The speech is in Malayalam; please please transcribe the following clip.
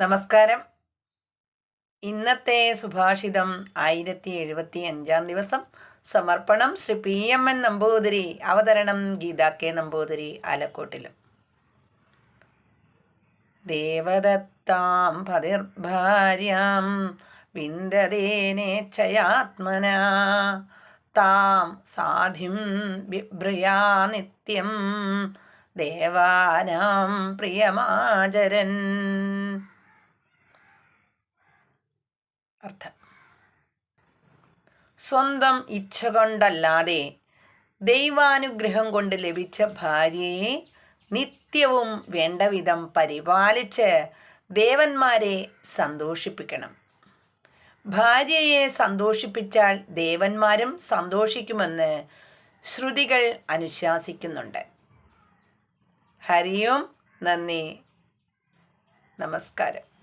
നമസ്കാരം. ഇന്നത്തെ സുഭാഷിതം ആയിരത്തി എഴുപത്തി അഞ്ചാം ദിവസം. സമർപ്പണം Shri P M N Namboothiri അവതരണം ഗീത കെ നമ്പൂതിരി ആലക്കോട്ടിലും. ദേവദത്താം പതിർഭാര്യാം വിന്ദതേനേച്ഛയാത്മന താം സാധിം ബിഭ്രിയാ നിത്യം ദേവാനാം പ്രിയമാചരൻ. അർത്ഥം. സ്വന്തം ഇച്ഛ കൊണ്ടല്ലാതെ ദൈവാനുഗ്രഹം കൊണ്ട് ലഭിച്ച ഭാര്യയെ നിത്യവും വേണ്ടവിധം പരിപാലിച്ച് ദേവന്മാരെ സന്തോഷിപ്പിക്കണം. ഭാര്യയെ സന്തോഷിപ്പിച്ചാൽ ദേവന്മാരും സന്തോഷിക്കുമെന്ന് ശ്രുതികൾ അനുശാസിക്കുന്നുണ്ട്. ഹരിയും നന്ദി. നമസ്കാരം.